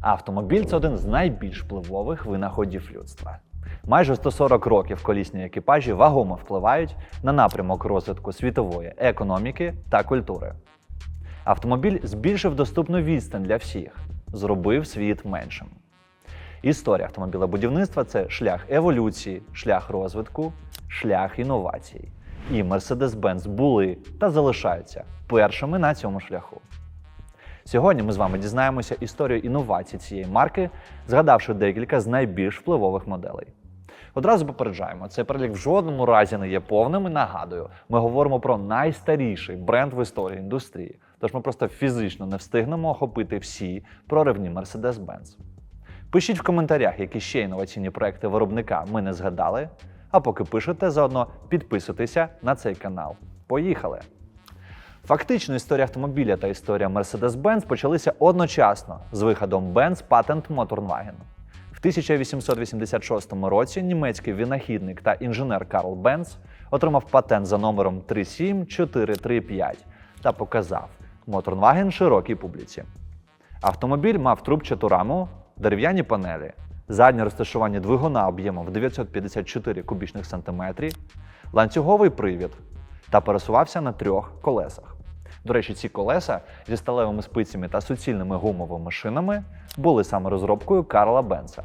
Автомобіль це один з найбільш впливових винаходів людства. Майже 140 років колісні екіпажі вагомо впливають на напрямок розвитку світової економіки та культури. Автомобіль збільшив доступну відстань для всіх, зробив світ меншим. Історія автомобілебудівництва це шлях еволюції, шлях розвитку, шлях інновацій. І Mercedes-Benz були та залишаються першими на цьому шляху. Сьогодні ми з вами дізнаємося історію інновацій цієї марки, згадавши декілька з найбільш впливових моделей. Одразу попереджаємо, цей перелік в жодному разі не є повним і нагадую, ми говоримо про найстаріший бренд в історії індустрії. Тож ми просто фізично не встигнемо охопити всі проривні Mercedes-Benz. Пишіть в коментарях, які ще інноваційні проекти виробника ми не згадали. А поки пишете, заодно підписуйтеся на цей канал. Поїхали! Фактично, історія автомобіля та історія Mercedes-Benz почалися одночасно з виходом Benz Patent Motorwagen. В 1886 році німецький винахідник та інженер Карл Бенц отримав патент за номером 37435 та показав Моторнваген широкій публіці. Автомобіль мав трубчату раму, дерев'яні панелі, заднє розташування двигуна об'ємом в 954 кубічних сантиметрів, ланцюговий привід та пересувався на трьох колесах. До речі, ці колеса зі сталевими спицями та суцільними гумовими шинами були саме розробкою Карла Бенца.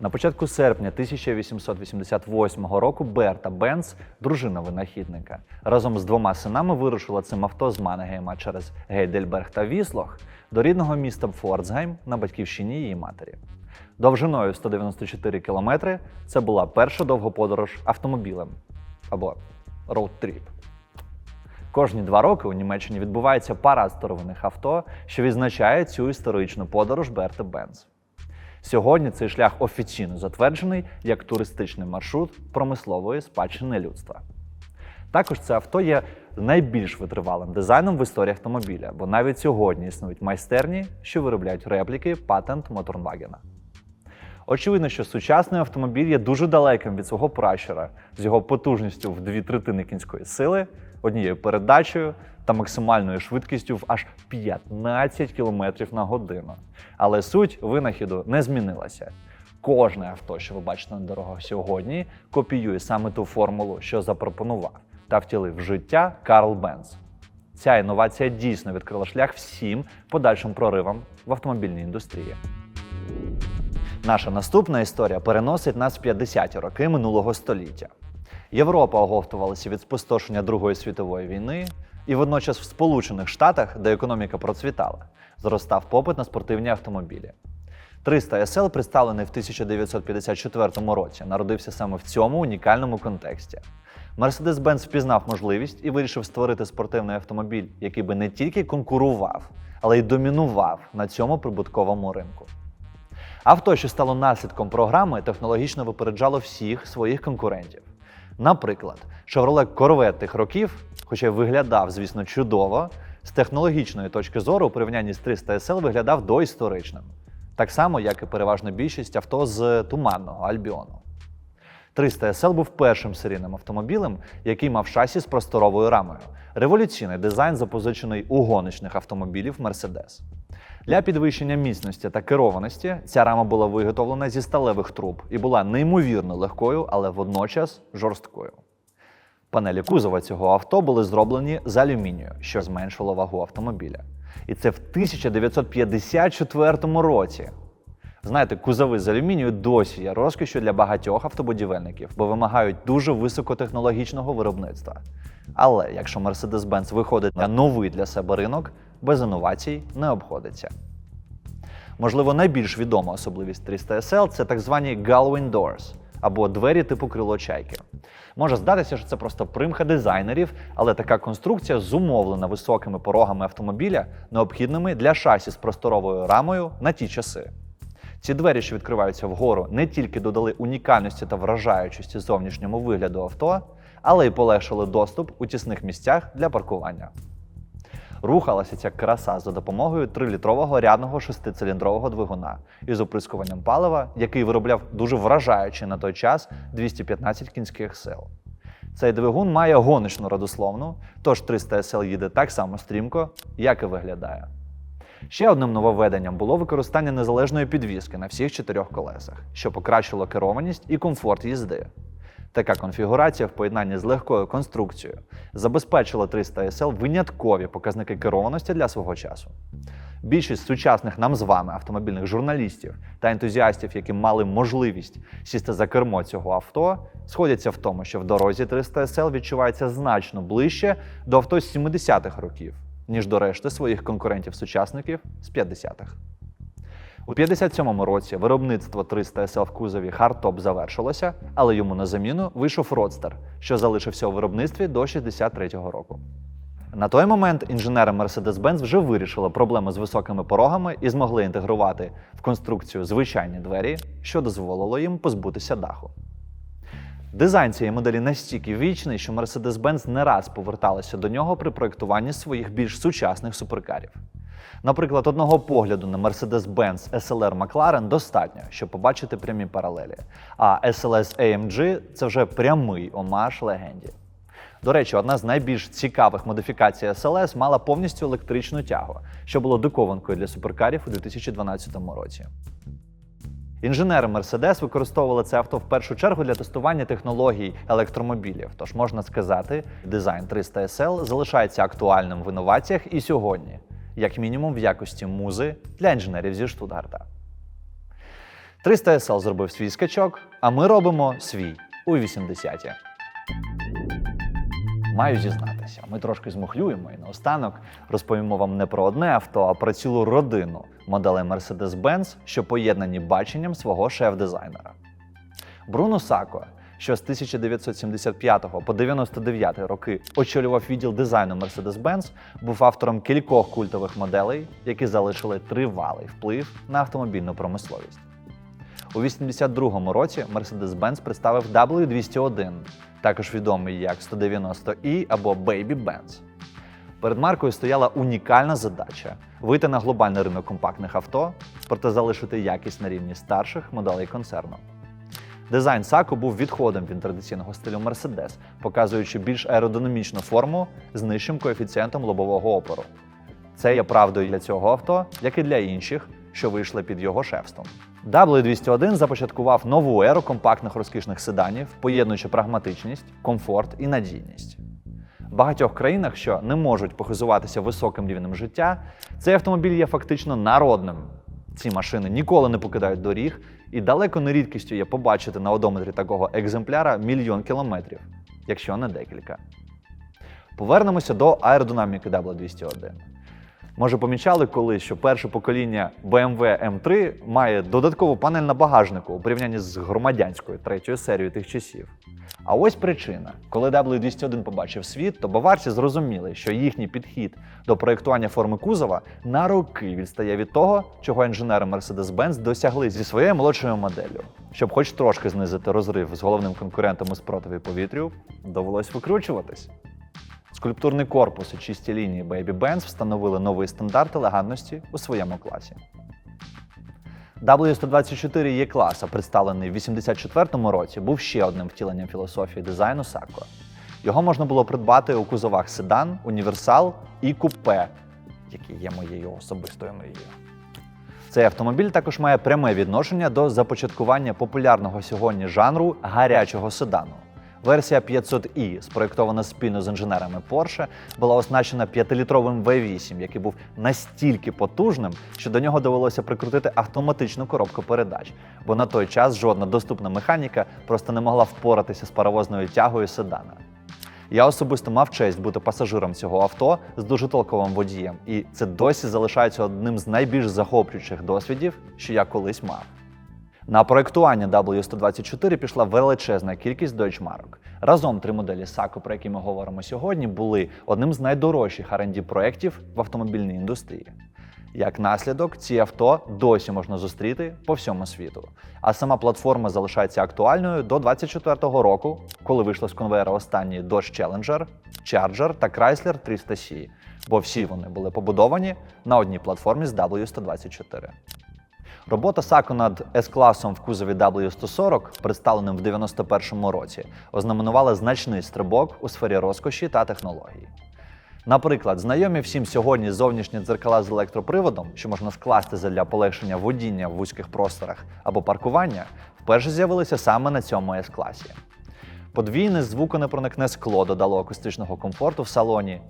На початку серпня 1888 року Берта Бенц, дружина винахідника, разом з двома синами вирушила цим авто з Мангейма через Гейдельберг та Віслох до рідного міста Форцгейм на батьківщині її матері. Довжиною 194 кілометри це була перша довга подорож автомобілем або роуд-тріп. Кожні два роки у Німеччині відбувається парад старовинних авто, що відзначає цю історичну подорож Берти Бенц. Сьогодні цей шлях офіційно затверджений як туристичний маршрут промислової спадщини людства. Також це авто є найбільш витривалим дизайном в історії автомобіля, бо навіть сьогодні існують майстерні, що виробляють репліки патент Моторнвагена. Очевидно, що сучасний автомобіль є дуже далеким від свого пращура з його потужністю в дві третини кінської сили, однією передачею та максимальною швидкістю в аж 15 км на годину. Але суть винахіду не змінилася. Кожне авто, що ви бачите на дорогах сьогодні, копіює саме ту формулу, що запропонував та втілив в життя Карл Бенц. Ця інновація дійсно відкрила шлях всім подальшим проривам в автомобільній індустрії. Наша наступна історія переносить нас в 50-ті роки минулого століття. Європа оговтувалася від спустошення Другої світової війни, і водночас в Сполучених Штатах, де економіка процвітала, зростав попит на спортивні автомобілі. 300 SL, представлений в 1954 році, народився саме в цьому унікальному контексті. Mercedes-Benz впізнав можливість і вирішив створити спортивний автомобіль, який би не тільки конкурував, але й домінував на цьому прибутковому ринку. Авто, що стало наслідком програми, технологічно випереджало всіх своїх конкурентів. Наприклад, Chevrolet Corvette тих років, хоча й виглядав, звісно, чудово, з технологічної точки зору у порівнянні з 300 SL виглядав доісторичним. Так само, як і переважна більшість авто з туманного Альбіону. 300 SL був першим серійним автомобілем, який мав шасі з просторовою рамою. Революційний дизайн, запозичений у гоночних автомобілів Mercedes. Для підвищення міцності та керованості ця рама була виготовлена зі сталевих труб і була неймовірно легкою, але водночас жорсткою. Панелі кузова цього авто були зроблені з алюмінію, що зменшило вагу автомобіля. І це в 1954 році. Знаєте, кузови з алюмінію досі є розкішю для багатьох автобудівельників, бо вимагають дуже високотехнологічного виробництва. Але якщо Mercedes-Benz виходить на новий для себе ринок, без інновацій не обходиться. Можливо, найбільш відома особливість 300 SL – це так звані Gullwing Doors або двері типу крило чайки. Може здатися, що це просто примха дизайнерів, але така конструкція зумовлена високими порогами автомобіля, необхідними для шасі з просторовою рамою на ті часи. Ці двері, що відкриваються вгору, не тільки додали унікальності та вражаючості зовнішньому вигляду авто, але й полегшили доступ у тісних місцях для паркування. Рухалася ця краса за допомогою 3-літрового рядного шестициліндрового двигуна із оприскуванням палива, який виробляв дуже вражаючи на той час 215 кінських сил. Цей двигун має гоночну родословну, тож 300 SL їде так само стрімко, як і виглядає. Ще одним нововведенням було використання незалежної підвіски на всіх чотирьох колесах, що покращило керованість і комфорт їзди. Така конфігурація в поєднанні з легкою конструкцією забезпечила 300 SL виняткові показники керованості для свого часу. Більшість сучасних нам з вами автомобільних журналістів та ентузіастів, які мали можливість сісти за кермо цього авто, сходяться в тому, що в дорозі 300 SL відчувається значно ближче до авто з 70-х років, ніж до решти своїх конкурентів-сучасників з 50-х. У 57-му році виробництво 300 SL в кузові Hardtop завершилося, але йому на заміну вийшов Roadster, що залишився у виробництві до 63-го року. На той момент інженери Mercedes-Benz вже вирішили проблему з високими порогами і змогли інтегрувати в конструкцію звичайні двері, що дозволило їм позбутися даху. Дизайн цієї моделі настільки вічний, що Mercedes-Benz не раз поверталися до нього при проєктуванні своїх більш сучасних суперкарів. Наприклад, одного погляду на Mercedes-Benz SLR McLaren достатньо, щоб побачити прямі паралелі. А SLS AMG – це вже прямий омаж легенді. До речі, одна з найбільш цікавих модифікацій SLS мала повністю електричну тягу, що було дикованкою для суперкарів у 2012 році. Інженери Mercedes використовували це авто в першу чергу для тестування технологій електромобілів. Тож можна сказати, дизайн 300 SL залишається актуальним в інноваціях і сьогодні, як мінімум в якості музи для інженерів зі Штутгарта. 300 SL зробив свій скачок, а ми робимо свій у 80-ті. Маю зізнатися, ми трошки змухлюємо і наостанок розповімо вам не про одне авто, а про цілу родину моделей Mercedes-Benz, що поєднані баченням свого шеф-дизайнера. Бруно Сако, що з 1975 по 99 роки очолював відділ дизайну Mercedes-Benz, був автором кількох культових моделей, які залишили тривалий вплив на автомобільну промисловість. У 82-му році Mercedes-Benz представив W201, також відомий як 190i або Baby Benz. Перед маркою стояла унікальна задача вийти на глобальний ринок компактних авто, проте залишити якість на рівні старших моделей концерну. Дизайн Сако був відходом від традиційного стилю Mercedes, показуючи більш аеродинамічну форму з нижчим коефіцієнтом лобового опору. Це є правдою для цього авто, як і для інших, що вийшли під його шефством. W201 започаткував нову еру компактних розкішних седанів, поєднуючи прагматичність, комфорт і надійність. В багатьох країнах, що не можуть похизуватися високим рівнем життя, цей автомобіль є фактично народним. Ці машини ніколи не покидають доріг, і далеко не рідкістю є побачити на одометрі такого екземпляра мільйон кілометрів, якщо не декілька. Повернемося до аеродинаміки W201. Може, помічали колись, що перше покоління BMW M3 має додаткову панель на багажнику у порівнянні з громадянською третьою серією тих часів. А ось причина: коли W201 побачив світ, то баварці зрозуміли, що їхній підхід до проєктування форми кузова на роки відстає від того, чого інженери Mercedes-Benz досягли зі своєю молодшою моделлю. Щоб хоч трошки знизити розрив з головним конкурентом у спротиві повітрю, довелось викручуватись. Скульптурний корпус і чисті лінії Baby Benz встановили новий стандарт елегантності у своєму класі. W124 є класа, представлений в 84-му році, був ще одним втіленням філософії дизайну Сако. Його можна було придбати у кузовах седан, універсал і купе, які є моєю особистою мрією. Цей автомобіль також має пряме відношення до започаткування популярного сьогодні жанру гарячого седану. Версія 500i, спроєктована спільно з інженерами Porsche, була оснащена 5-літровим V8, який був настільки потужним, що до нього довелося прикрутити автоматичну коробку передач, бо на той час жодна доступна механіка просто не могла впоратися з паровозною тягою седана. Я особисто мав честь бути пасажиром цього авто з дуже толковим водієм, і це досі залишається одним з найбільш захоплюючих досвідів, що я колись мав. На проєктування W124 пішла величезна кількість дойчмарок. Разом три моделі Sacco, про які ми говоримо сьогодні, були одним з найдорожчих R&D проєктів в автомобільній індустрії. Як наслідок, ці авто досі можна зустріти по всьому світу. А сама платформа залишається актуальною до 2024 року, коли вийшли з конвейера останні Dodge Challenger, Charger та Chrysler 300C, бо всі вони були побудовані на одній платформі з W124. Робота Сако над С-класом в кузові W140, представленим в 91-му році, ознаменувала значний стрибок у сфері розкоші та технологій. Наприклад, знайомі всім сьогодні зовнішні дзеркала з електроприводом, що можна скласти задля полегшення водіння в вузьких просторах або паркування, вперше з'явилися саме на цьому С-класі. Подвійне звуконепроникне скло додало акустичного комфорту в салоні.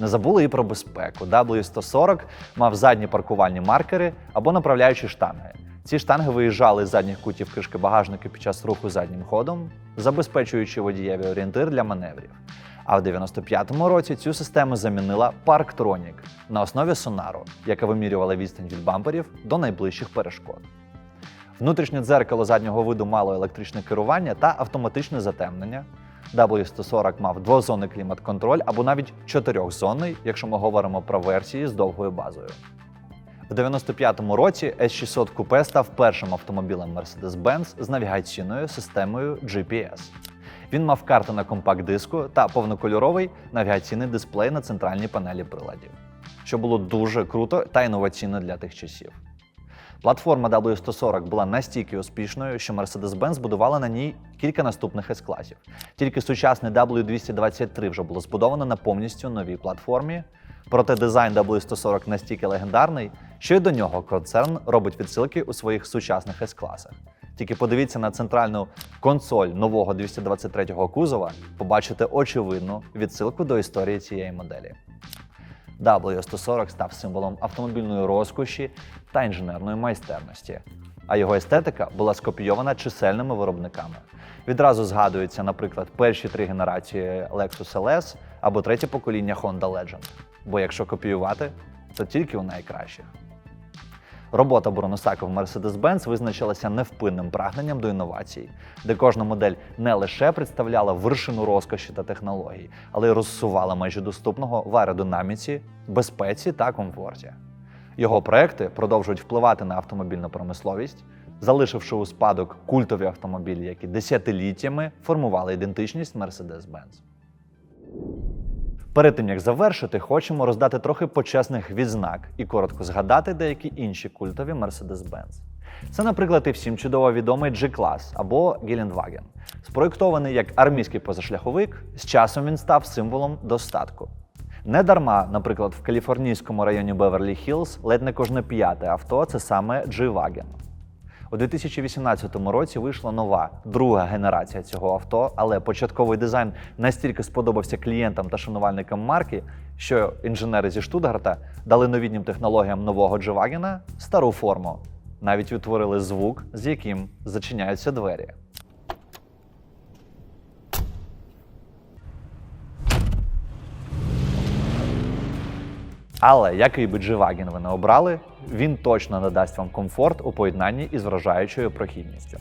Не забули і про безпеку. W140 мав задні паркувальні маркери або направляючі штанги. Ці штанги виїжджали з задніх кутів кришки багажника під час руху заднім ходом, забезпечуючи водієві орієнтир для маневрів. А в 95-му році цю систему замінила Parktronic на основі сонару, яка вимірювала відстань від бамперів до найближчих перешкод. Внутрішнє дзеркало заднього виду мало електричне керування та автоматичне затемнення. W140 мав двозонний клімат-контроль або навіть чотирьохзонний, якщо ми говоримо про версії з довгою базою. В 95-му році S600 Coupe став першим автомобілем Mercedes-Benz з навігаційною системою GPS. Він мав карту на компакт-диску та повнокольоровий навігаційний дисплей на центральній панелі приладів, що було дуже круто та інноваційно для тих часів. Платформа W140 була настільки успішною, що Mercedes-Benz будувала на ній кілька наступних S-класів. Тільки сучасний W223 вже було збудовано на повністю новій платформі. Проте дизайн W140 настільки легендарний, що й до нього концерн робить відсилки у своїх сучасних S-класах. Тільки подивіться на центральну консоль нового 223-го кузова, побачите очевидну відсилку до історії цієї моделі. W140 став символом автомобільної розкоші та інженерної майстерності, а його естетика була скопійована чисельними виробниками. Відразу згадуються, наприклад, перші три генерації Lexus LS або третє покоління Honda Legend. Бо якщо копіювати, то тільки у найкращих. Робота Броносака в Mercedes-Benz визначилася невпинним прагненням до інновацій, де кожна модель не лише представляла вершину розкоші та технологій, але й розсувала межі доступного в аеродинаміці, безпеці та комфорті. Його проекти продовжують впливати на автомобільну промисловість, залишивши у спадок культові автомобілі, які десятиліттями формували ідентичність Mercedes-Benz. Перед тим як завершити, хочемо роздати трохи почесних відзнак і коротко згадати деякі інші культові Mercedes-Benz. Це, наприклад, і всім чудово відомий G-клас або Гелендваген. Спроєктований як армійський позашляховик, з часом він став символом достатку. Не дарма, наприклад, в каліфорнійському районі Беверлі-Хіллз ледь не кожне п'яте авто це саме G-Wagen. У 2018 році вийшла нова друга генерація цього авто, але початковий дизайн настільки сподобався клієнтам та шанувальникам марки, що інженери зі Штутгарта дали новітнім технологіям нового G-Wagen стару форму. Навіть утворили звук, з яким зачиняються двері. Але який би G-Wagen ви не обрали, він точно надасть вам комфорт у поєднанні із вражаючою прохідністю.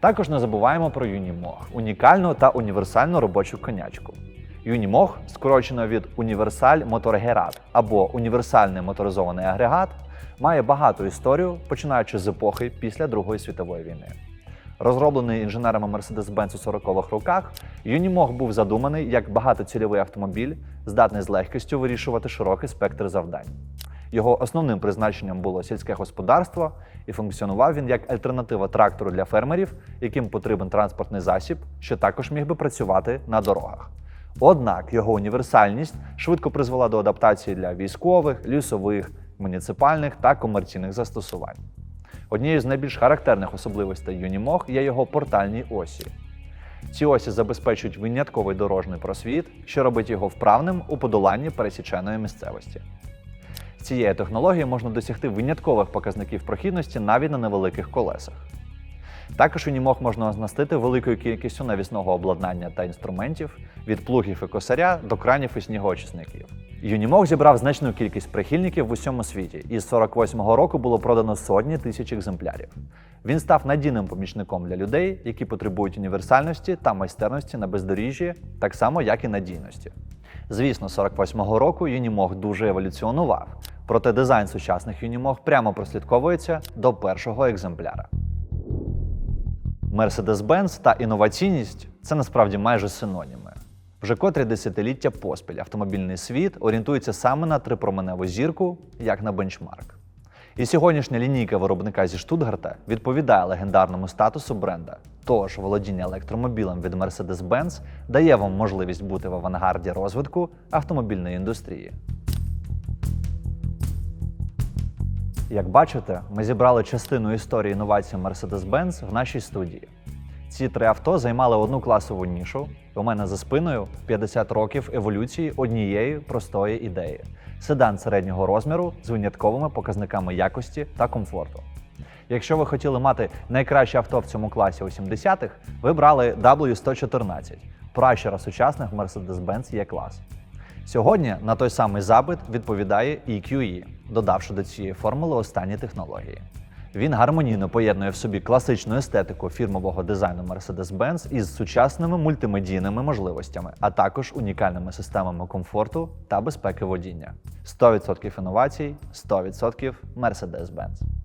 Також не забуваємо про Unimog – унікальну та універсальну робочу конячку. Unimog, скорочено від Універсаль Моторгерат або універсальний моторизований агрегат, має багату історію, починаючи з епохи після Другої світової війни. Розроблений інженерами Mercedes-Benz у 40-х роках, Unimog був задуманий як багатоцільовий автомобіль, здатний з легкістю вирішувати широкий спектр завдань. Його основним призначенням було сільське господарство, і функціонував він як альтернатива трактору для фермерів, яким потрібен транспортний засіб, що також міг би працювати на дорогах. Однак його універсальність швидко призвела до адаптації для військових, лісових, муніципальних та комерційних застосувань. Однією з найбільш характерних особливостей Unimog є його портальні осі. Ці осі забезпечують винятковий дорожній просвіт, що робить його вправним у подоланні пересіченої місцевості. Цією технологією можна досягти виняткових показників прохідності навіть на невеликих колесах. Також Unimog можна оснастити великою кількістю навісного обладнання та інструментів від плугів і косаря до кранів і снігоочисників. Unimog зібрав значну кількість прихильників в усьому світі, і з 48-го року було продано сотні тисяч екземплярів. Він став надійним помічником для людей, які потребують універсальності та майстерності на бездоріжжі, так само як і надійності. Звісно, 48-го року Unimog дуже еволюціонував, проте дизайн сучасних Unimog прямо прослідковується до першого екземпляра. Mercedes-Benz та інноваційність це насправді майже синоніми. Вже котрі десятиліття поспіль автомобільний світ орієнтується саме на трипроменеву зірку, як на бенчмарк. І сьогоднішня лінійка виробника зі Штутгарта відповідає легендарному статусу бренда. Тож володіння електромобілем від Mercedes-Benz дає вам можливість бути в авангарді розвитку автомобільної індустрії. Як бачите, ми зібрали частину історії інновацій Mercedes-Benz в нашій студії. Ці три авто займали одну класову нішу. У мене за спиною 50 років еволюції однієї простої ідеї: седан середнього розміру з винятковими показниками якості та комфорту. Якщо ви хотіли мати найкраще авто в цьому класі у 70-х, ви брали W114, пращура сучасних Mercedes-Benz E-клас. Сьогодні на той самий запит відповідає EQE, додавши до цієї формули останні технології. Він гармонійно поєднує в собі класичну естетику фірмового дизайну Mercedes-Benz із сучасними мультимедійними можливостями, а також унікальними системами комфорту та безпеки водіння. 100% інновацій, 100% Mercedes-Benz.